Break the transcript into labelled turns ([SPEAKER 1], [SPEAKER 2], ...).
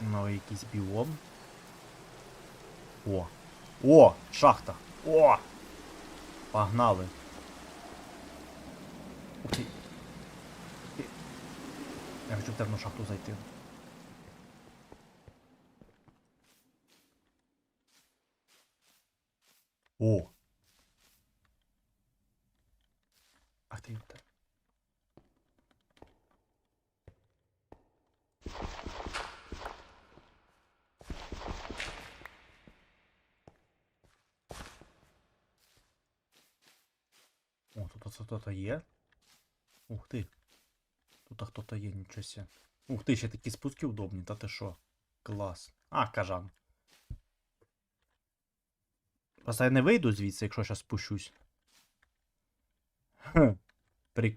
[SPEAKER 1] Новий якийсь біом. О! О! Шахта! О! Погнали! Ти. Я хочу в темну шахту зайти. О! Ах ти ёпта. О, тут хто-то є. Ух ти. Тут хто-то є, нічого себе. Ух ти, ще такі спуски удобні, та ти що? Клас. А, кажан. Просто я не вийду звідси, якщо зараз спущусь. Хм.